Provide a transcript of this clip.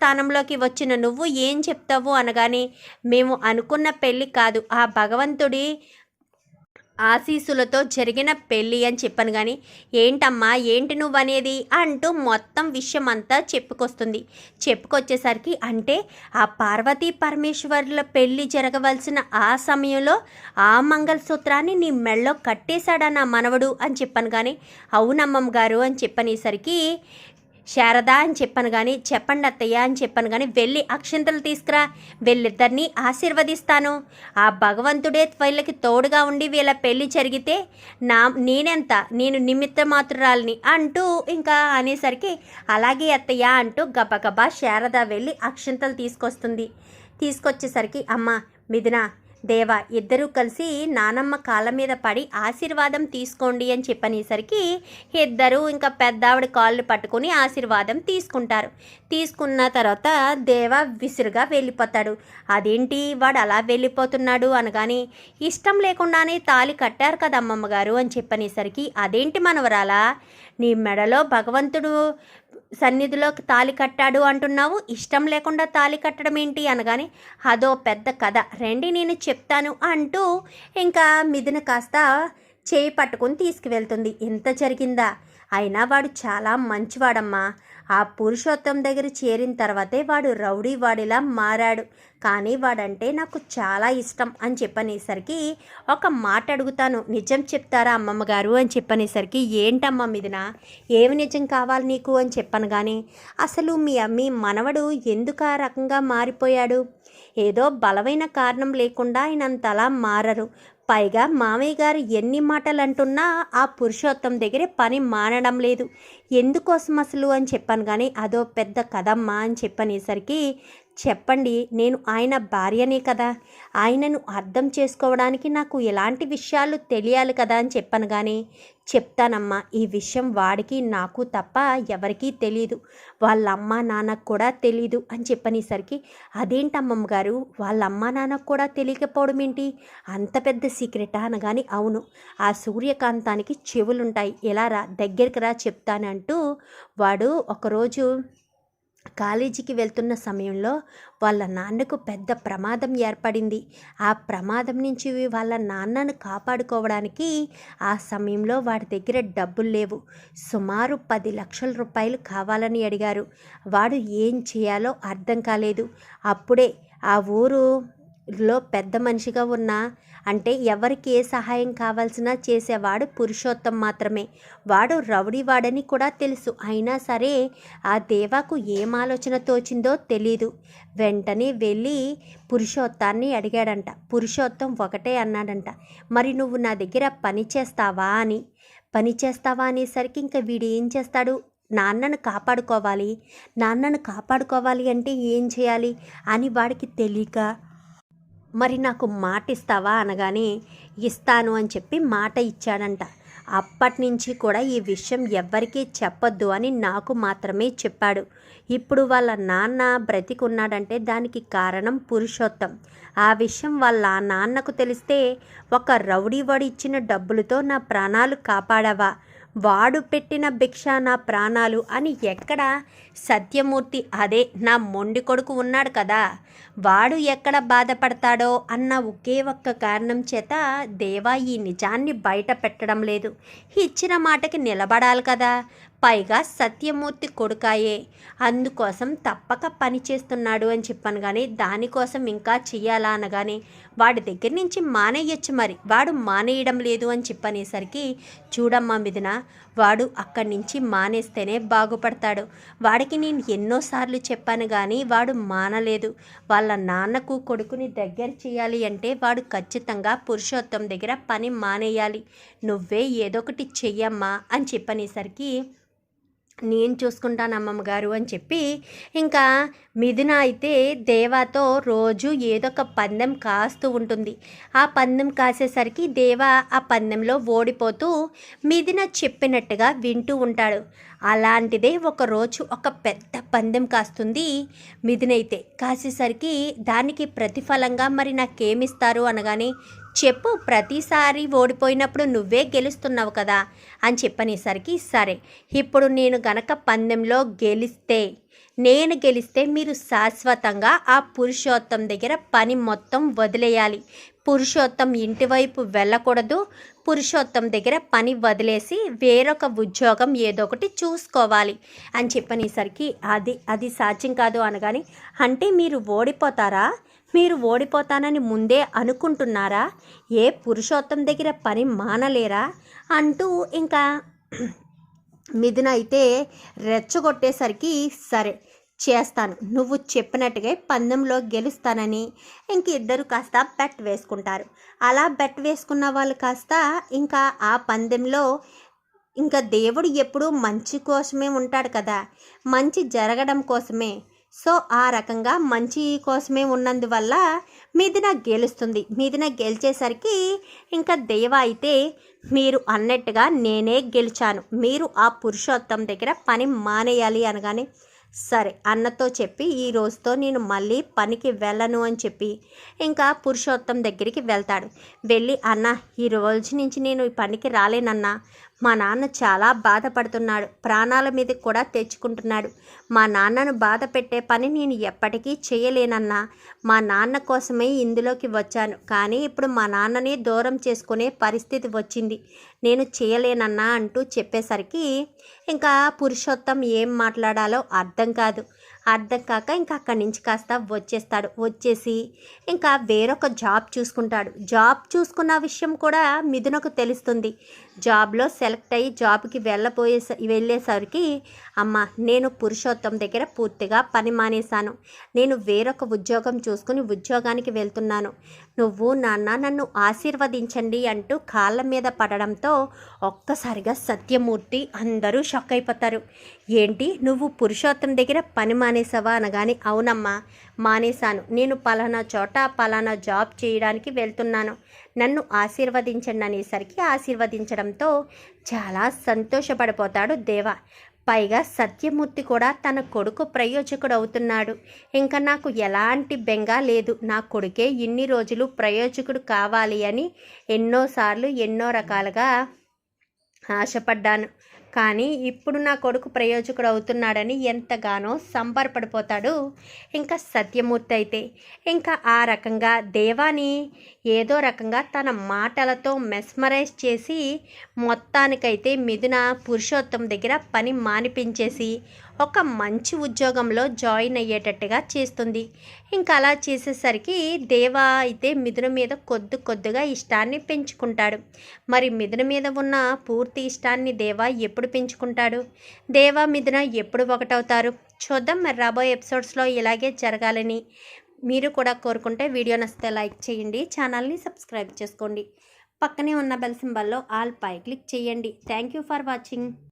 స్థానంలోకి వచ్చిన నువ్వు ఏం చెప్తావు అనగానే మేము అనుకున్న పెళ్ళి కాదు. ఆ భగవంతుడి ఆశీసులతో జరిగిన పెళ్ళి అని చెప్పాను కానీ ఏంటమ్మా ఏంటి నువ్వు అనేది అంటూ మొత్తం విషయం అంతా చెప్పుకొస్తుంది. చెప్పుకొచ్చేసరికి అంటే ఆ పార్వతీ పరమేశ్వర్ల పెళ్ళి జరగవలసిన ఆ సమయంలో ఆ మంగళసూత్రాన్ని నీ మెళ్ళో కట్టేశాడా నా మనవడు అని చెప్పాను కానీ అవునమ్మమ్మ గారు అని చెప్పనేసరికి శారదా అని చెప్పాను కానీ చెప్పండి అత్తయ్య అని చెప్పాను కానీ వెళ్ళి అక్షంతలు తీసుకురా. వీళ్ళిద్దరినీ ఆశీర్వదిస్తాను. ఆ భగవంతుడే వీళ్ళకి తోడుగా ఉండి వీళ్ళ పెళ్ళి జరిగితే నా నేనెంత? నేను నిమిత్త మాత్రురాలిని అంటూ ఇంకా అనేసరికి అలాగే అత్తయ్య అంటూ గబగబా శారద వెళ్ళి అక్షంతలు తీసుకొస్తుంది. తీసుకొచ్చేసరికి అమ్మ మిథున దేవా ఇద్దరూ కలిసి నానమ్మ కాళ్ళ మీద పడి ఆశీర్వాదం తీసుకోండి అని చెప్పనేసరికి ఇద్దరు ఇంకా పెద్దావిడ కాళ్ళు పట్టుకొని ఆశీర్వాదం తీసుకుంటారు. తీసుకున్న తర్వాత దేవ విసురుగా వెళ్ళిపోతాడు. అదేంటి? వాడు అలా వెళ్ళిపోతున్నాడు అనగాని ఇష్టం లేకుండానే తాలి కట్టారు కదా అమ్మమ్మ గారు అని చెప్పనేసరికి అదేంటి మనవరాలా? నీ మెడలో భగవంతుడు సన్నిధిలోకి తాలి కట్టాడు అంటున్నావు? ఇష్టం లేకుండా తాలి కట్టడం ఏంటి అనగానే అదో పెద్ద కథ. రండి నేను చెప్తాను అంటూ ఇంకా మిథున కాస్త చేయి పట్టుకొని తీసుకువెళ్తుంది. ఎంత జరిగిందా? అయినా వాడు చాలా మంచివాడమ్మా. ఆ పురుషోత్తం దగ్గర చేరిన తర్వాతే వాడు రౌడీ వాడిలా మారాడు. కానీ వాడంటే నాకు చాలా ఇష్టం అని చెప్పనేసరికి ఒక మాట అడుగుతాను. నిజం చెప్తారా అమ్మమ్మ గారు అని చెప్పనేసరికి ఏంటమ్మా మీదినా ఏమి నిజం కావాలి నీకు? అని చెప్పాను కానీ అసలు మీ అమ్మి మనవడు ఎందుకు ఆ రకంగా మారిపోయాడు? ఏదో బలమైన కారణం లేకుండా ఆయన అంతలా మారరు. పైగా మామయ్య గారు ఎన్ని మాటలు అంటున్నా ఆ పురుషోత్తం దగ్గరే పని మానడం లేదు. ఎందుకోసం అసలు అని చెప్పాను కానీ అదో పెద్ద కథమ్మా అని చెప్పనేసరికి చెప్పండి నేను ఆయన భార్యనే కదా. ఆయనను అర్థం చేసుకోవడానికి నాకు ఎలాంటి విషయాలు తెలియాలి కదా అని చెప్పాను కానీ చెప్తానమ్మా ఈ విషయం వాడికి నాకు తప్ప ఎవరికీ తెలియదు వాళ్ళ అమ్మ నాన్నకు కూడా తెలీదు అని చెప్పనేసరికి అదేంటమ్మమ్మ గారు వాళ్ళ అమ్మ నాన్నకు కూడా తెలియకపోవడం ఏంటి? అంత పెద్ద సీక్రెటా? అనగాని అవును ఆ సూర్యకాంతానికి చెవులుంటాయి. ఎలా రా దగ్గరికి రా చెప్తానంటూ వాడు ఒకరోజు కాలేజీకి వెళ్తున్న సమయంలో వాళ్ళ నాన్నకు పెద్ద ప్రమాదం ఏర్పడింది. ఆ ప్రమాదం నుంచి వాళ్ళ నాన్నను కాపాడుకోవడానికి ఆ సమయంలో వాడి దగ్గర డబ్బులు లేవు. సుమారు పది లక్షల రూపాయలు కావాలని అడిగారు. వాడు ఏం చేయాలో అర్థం కాలేదు. అప్పుడే ఆ ఊరు లో పెద్ద మనిషిగా ఉన్న అంటే ఎవరికి ఏ సహాయం కావాల్సినా చేసేవాడు పురుషోత్తం మాత్రమే. వాడు రౌడీవాడని కూడా తెలుసు. అయినా సరే ఆ దేవాకు ఏం ఆలోచన తోచిందో తెలీదు. వెంటనే వెళ్ళి పురుషోత్తాన్ని అడిగాడంట. పురుషోత్తం ఒకటే అన్నాడంట. మరి నువ్వు నా దగ్గర పని చేస్తావా? అని. పని చేస్తావా? అనేసరికి ఇంకా వీడు ఏం చేస్తాడు? నాన్నను కాపాడుకోవాలి. నాన్నను కాపాడుకోవాలి అంటే ఏం చేయాలి? అని వాడికి తెలియక మరి నాకు మాట ఇస్తావా అనగానే ఇస్తాను అని చెప్పి మాట ఇచ్చాడంట. అప్పటి నుంచి కూడా ఈ విషయం ఎవ్వరికీ చెప్పొద్దు అని నాకు మాత్రమే చెప్పాడు. ఇప్పుడు వాళ్ళ నాన్న బ్రతికున్నాడంటే దానికి కారణం పురుషోత్తం. ఆ విషయం వాళ్ళ నాన్నకు తెలిస్తే ఒక రౌడీ వాడు ఇచ్చిన డబ్బులతో నా ప్రాణాలు కాపాడవా? వాడు పెట్టిన భిక్ష నా ప్రాణాలు అని ఎక్కడ? సత్యమూర్తి అదే నా మొండి కొడుకు ఉన్నాడు కదా. వాడు ఎక్కడ బాధపడతాడో అన్న ఒకే ఒక్క కారణం చేత దేవా ఈ నిజాన్ని బయట పెట్టడం లేదు. ఇచ్చిన మాటకి నిలబడాలి కదా. పైగా సత్యమూర్తి కొడుకాయే. అందుకోసం తప్పక పని చేస్తున్నాడు అని చెప్పాను కానీ దానికోసం ఇంకా చెయ్యాలా అనగానే వాడి దగ్గర నుంచి మానేయచ్చు మరి. వాడు మానేయడం లేదు అని చెప్పనేసరికి చూడమ్మా మిదిన వాడు అక్కడి నుంచి మానేస్తేనే బాగుపడతాడు. వాడికి నేను ఎన్నోసార్లు చెప్పాను కానీ వాడు మానలేదు. వాళ్ళ నాన్నకు కొడుకుని దగ్గర చేయాలి అంటే వాడు ఖచ్చితంగా పురుషోత్తం దగ్గర పని మానేయాలి. నువ్వే ఏదో ఒకటి చెయ్యమ్మా అని చెప్పనేసరికి నేను చూసుకుంటాను అమ్మమ్మ గారు అని చెప్పి ఇంకా మిథున అయితే దేవాతో రోజు ఏదో ఒక పందెం కాస్తూ ఉంటుంది. ఆ పందెం కాసేసరికి దేవ ఆ పందెంలో ఓడిపోతూ మిథున చెప్పినట్టుగా వింటూ ఉంటాడు. అలాంటిదే ఒకరోజు ఒక పెద్ద పందెం కాస్తుంది మిథునైతే. కాసేసరికి దానికి ప్రతిఫలంగా మరి నాకేమిస్తారు అనగానే చెప్పు ప్రతిసారి ఓడిపోయినప్పుడు నువ్వే గెలుస్తున్నావు కదా అని చెప్పనేసరికి సరే ఇప్పుడు నేను గనక పందెంలో గెలిస్తే నేను గెలిస్తే మీరు శాశ్వతంగా ఆ పురుషోత్తం దగ్గర పని మొత్తం వదిలేయాలి. పురుషోత్తం ఇంటి వైపు వెళ్ళకూడదు. పురుషోత్తం దగ్గర పని వదిలేసి వేరొక ఉద్యోగం ఏదో ఒకటి చూసుకోవాలి అని చెప్పనేసరికి అది అది సాధ్యం కాదు అనగాని అంటే మీరు ఓడిపోతారా? మీరు ఓడిపోతానని ముందే అనుకుంటున్నారా? ఏ పురుషోత్తం దగ్గర పని మానలేరా? అంటూ ఇంకా మిథున అయితే రెచ్చగొట్టేసరికి సరే చేస్తాను. నువ్వు చెప్పినట్టుగా పందెంలో గెలుస్తానని ఇంక ఇద్దరు కాస్త బెట్ వేసుకుంటారు. అలా బెట్ వేసుకున్న వాళ్ళు కాస్త ఇంకా ఆ పందెంలో ఇంకా దేవుడు ఎప్పుడూ మంచి కోసమే ఉంటాడు కదా. మంచి జరగడం కోసమే. సో ఆ రకంగా మంచి కోసమే ఉన్నందువల్ల మీదిన గెలుస్తుంది. మీదిన గెలిచేసరికి ఇంకా దేవ అయితే మీరు అన్నట్టుగా నేనే గెలిచాను. మీరు ఆ పురుషోత్తం దగ్గర పని మానేయాలి అనగానే సరే అన్నతో చెప్పి ఈ రోజుతో నేను మళ్ళీ పనికి వెళ్ళను అని చెప్పి ఇంకా పురుషోత్తం దగ్గరికి వెళ్తాడు. వెళ్ళి అన్న ఈ రోజు నుంచి నేను ఈ పనికి రాలేనన్నా. మా నాన్న చాలా బాధపడుతున్నాడు. ప్రాణాల మీద కూడా తెచ్చుకుంటున్నాడు. మా నాన్నను బాధ పెట్టే పని నేను ఎప్పటికీ చేయలేనన్నా. మా నాన్న కోసమే ఇందులోకి వచ్చాను. కానీ ఇప్పుడు మా నాన్నని దూరం చేసుకునే పరిస్థితి వచ్చింది. నేను చేయలేనన్నా అంటూ చెప్పేసరికి ఇంకా పురుషోత్తం ఏం మాట్లాడాలో అర్థం కాదు. అర్థం కాక ఇంకా అక్కడి నుంచి కాస్త వచ్చేస్తాడు. వచ్చేసి ఇంకా వేరొక జాబ్ చూసుకుంటాడు. జాబ్ చూసుకున్న విషయం కూడా మిథునకు తెలుస్తుంది. జాబ్లో సెలెక్ట్ అయ్యి జాబ్కి వెళ్ళపోయే వెళ్ళేసరికి అమ్మ నేను పురుషోత్తం దగ్గర పూర్తిగా పని మానేశాను. నేను వేరొక ఉద్యోగం చూసుకుని ఉద్యోగానికి వెళ్తున్నాను. నువ్వు నాన్న నన్ను ఆశీర్వదించండి అంటూ కాళ్ళ మీద పడడంతో ఒక్కసారిగా సత్యమూర్తి అందరూ షాక్ అయిపోతారు. ఏంటి? నువ్వు పురుషోత్తం దగ్గర పని మానేసావా అనగానే అవునమ్మా మానేశాను. నేను పలానా చోట పలానా జాబ్ చేయడానికి వెళ్తున్నాను. నన్ను ఆశీర్వదించండి అనేసరికి ఆశీర్వదించడంతో చాలా సంతోషపడిపోతాడు దేవ. పైగా సత్యమూర్తి కూడా తన కొడుకు ప్రయోజకుడు అవుతున్నాడు ఇంకా నాకు ఎలాంటి బెంగ లేదు. నా కొడుకే ఇన్ని రోజులు ప్రయోజకుడు కావాలి అని ఎన్నోసార్లు ఎన్నో రకాలుగా ఆశపడ్డాను. కానీ ఇప్పుడు నా కొడుకు ప్రయోజకుడు అవుతున్నాడని ఎంతగానో సంబరపడిపోతాడు. ఇంకా సత్యమూర్తి అయితే ఇంకా ఆ రకంగా దేవాని ఏదో రకంగా తన మాటలతో మెస్మరైజ్ చేసి మొత్తానికైతే మిథున పురుషోత్తం దగ్గర పని మానిపించేసి ఒక మంచి ఉద్యోగంలో జాయిన్ అయ్యేటట్టుగా చేస్తుంది. ఇంకా అలా చేసేసరికి దేవా అయితే మిథున మీద కొద్ది కొద్దిగా ఇష్టాన్ని పెంచుకుంటాడు. మరి మిథున మీద ఉన్న పూర్తి ఇష్టాన్ని దేవా ఎప్పుడు ఎప్పుడు పెంచుకుంటాడు? దేవా మిథున ఎప్పుడు ఒకటవుతారు? చూద్దాం మరి రాబోయే ఎపిసోడ్స్లో ఇలాగే జరగాలని. మీరు కూడా కోరుకుంటే వీడియో నచ్చితే లైక్ చేయండి ఛానల్ని సబ్స్క్రైబ్ చేసుకోండి. పక్కనే ఉన్న బెల్ సింబల్లో ఆల్ పై క్లిక్ చేయండి. Thank you for watching.